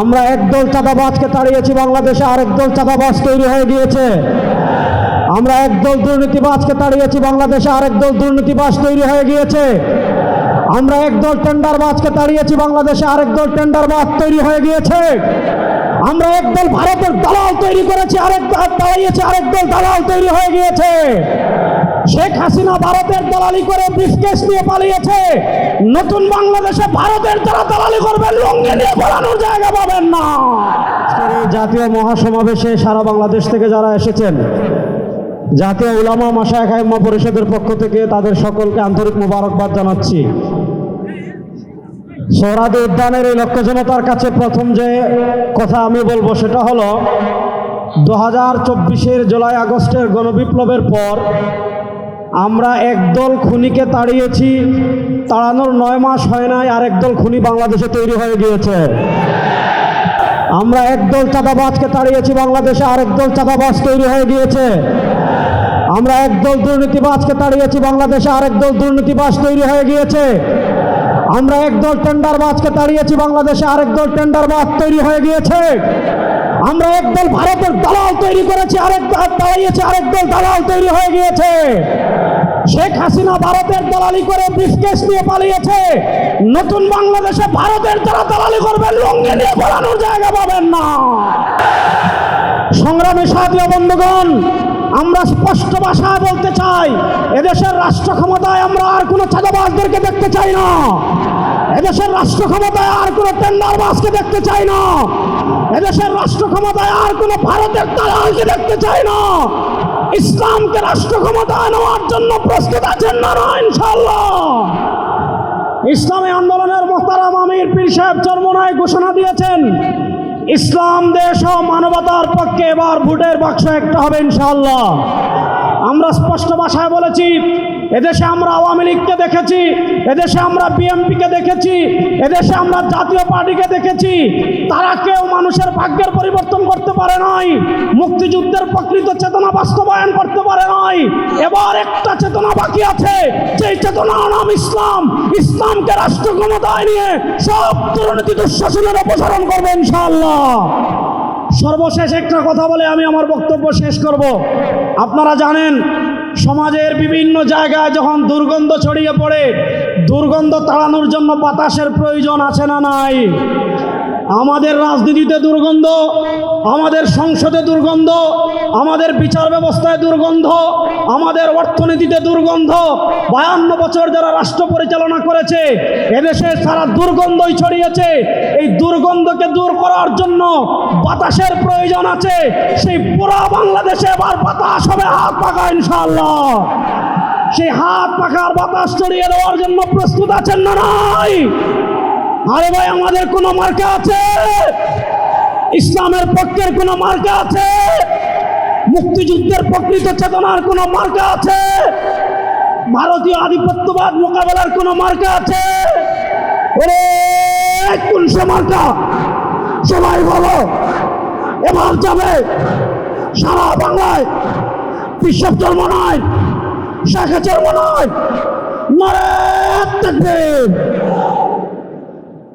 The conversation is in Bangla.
আমরা একদল চাঁদাবাজকে তাড়িয়েছি, বাংলাদেশে আরেক দল চাঁদাবাজ তৈরি হয়ে গিয়েছে। আমরা একদল দুর্নীতিবাজকে তাড়িয়েছি, বাংলাদেশে আরেক দল দুর্নীতিবাজ তৈরি হয়ে গিয়েছে। আমরা একদল টেন্ডারবাজকে তাড়িয়েছি, বাংলাদেশে আরেক দল টেন্ডারবাজ তৈরি হয়ে গিয়েছে। আমরা একদল ভারতের দালাল তৈরি করেছি, আরেক দল তাড়িয়েছি, আরেক দল দালাল তৈরি হয়ে গিয়েছে। শেখ হাসিনা ভারতের দালালি করে ব্রিফকেস নিয়ে পালিয়েছে। নতুন বাংলাদেশে ভারতের যারা দালালি করবেন লঙ্গি নিয়ে পড়ানোর জায়গা পাবেন না। জাতীয় মহাসমাবেশে সারা বাংলাদেশ থেকে যারা এসেছেন, জাতীয় উলামা মাসায় খাইম্মা পরিষদের পক্ষ থেকে তাদের সকলকে আন্তরিক মোবারকবাদ জানাচ্ছি। সোহরাদি উদ্যানের এই লক্ষ্য জনতার কাছে প্রথম যে কথা আমি বলব সেটা হলো, দু হাজার চব্বিশের জুলাই আগস্টের গণবিপ্লবের পর আমরা একদল খুনিকে তাড়িয়েছি, তাড়ানোর নয় মাস হয় নাই, আর একদল খুনি বাংলাদেশে তৈরি হয়ে গিয়েছে। আমরা একদল চাঁদাবাজকে তাড়িয়েছি, বাংলাদেশে আরেক দল চাঁদাবাজ তৈরি হয়ে গিয়েছে। আমরা একদল দুর্নীতিবাজকে তাড়িয়েছি, বাংলাদেশে আরেক দল দুর্নীতিবাজ তৈরি হয়ে গিয়েছে। আমরা একদল টেন্ডার টেন্ডারবাজকে তাড়িয়েছি, বাংলাদেশে আরেক দল টেন্ডারবাজ তৈরি হয়ে গিয়েছে। আমরা একদল ভারতের দালাল তৈরি করেছি, আরেক দল তাড়িয়েছি, আরেক দল দালাল তৈরি হয়ে গিয়েছে। শেখ হাসিনা ভারতের দালালি করে ব্রিফকেস নিয়ে পালিয়েছে। নতুন বাংলাদেশে ভারতের যারা দালালি করবেন লঙ্গি নিয়ে পড়ানোর জায়গা পাবেন না। সংগ্রামী সাথী বন্ধুগণ আমরা স্পষ্ট ভাষায় বলতে চাই, এদেশের রাষ্ট্র ক্ষমতায় আমরা আর কোনো চাঁদাবাজদেরকে দেখতে চাই না। এদেশের রাষ্ট্র ক্ষমতায় আর কোনো টেন্ডারবাজকে দেখতে চাই না। এদেশের রাষ্ট্র ক্ষমতায় আর কোনো ভারতের দালালকে দেখতে চাই না। ইসলামকে রাষ্ট্র ক্ষমতায় নেওয়ার জন্য প্রস্তুত আছেন না ইনশাল্লাহ ইসলামী আন্দোলনের মোহতারাম আমির পীর সাহেব চর্মনায় ঘোষণা দিয়েছেন ইসলাম দেশ ও মানবতার পক্ষে এবার ভোটের বাক্স একটা হবে ইনশাল্লাহ আমরা স্পষ্ট ভাষায় বলেছি, এদেশে আমরা আওয়ামী লীগকে দেখেছি, এদেশে আমরা বিএমপিকে দেখেছি, এদেশে আমরা জাতীয় পার্টিকে দেখেছি। তারা কেউ মানুষের ভাগ্যের পরিবর্তন করতে পারে নাই, মুক্তিযুদ্ধের প্রকৃত চেতনা বাস্তবায়ন করতে পারে নাই। এবার একটা চেতনা বাকি আছে সেই চেতনার নাম ইসলাম। ইসলামকে রাষ্ট্র ক্ষমতায় নিয়ে সব দুর্নীতি দুঃশাসনের অপসারণ করবে ইনশাআল্লাহ। সর্বশেষ একটা কথা বলে আমি আমার বক্তব্য শেষ করব। আপনারা জানেন, সমাজের বিভিন্ন জায়গায় যখন দুর্গন্ধ ছড়িয়ে পড়ে, দুর্গন্ধ তাড়ানোর জন্য বাতাসের প্রয়োজন আছে না নাই? আমাদের রাজনীতিতে দুর্গন্ধ, আমাদের সংসদে দুর্গন্ধ, আমাদের বিচার ব্যবস্থায় দুর্গন্ধ, আমাদের অর্থনীতিতে দুর্গন্ধ। বায়ান্ন বছর যারা রাষ্ট্র পরিচালনা করেছে, এদেশে সারা দুর্গন্ধই ছড়িয়েছে। এই দুর্গন্ধকে দূর করার জন্য বাতাসের প্রয়োজন আছে। সেই পুরা বাংলাদেশে এবার বাতাস হবে, হাত পাকা ইনশাল্লাহ সেই হাত পাখার বাতাস ছড়িয়ে দেওয়ার জন্য প্রস্তুত আছেন না নাই? আরে ভাই, আমাদের কোনো মার্কা আছে? ইসলামের পক্ষের কোনো মার্কা আছে? মুক্তিযুদ্ধের প্রকৃত চেতনার কোনো মার্কা আছে? ভারতীয় আধিপত্যবাদ মোকাবেলার কোনো মার্কা আছে? সবাই বলো। এবার যাবে সারা বাংলায়। বিশ্ব জন্ম নয় শেখা জন্ম নয়। তাকবীর।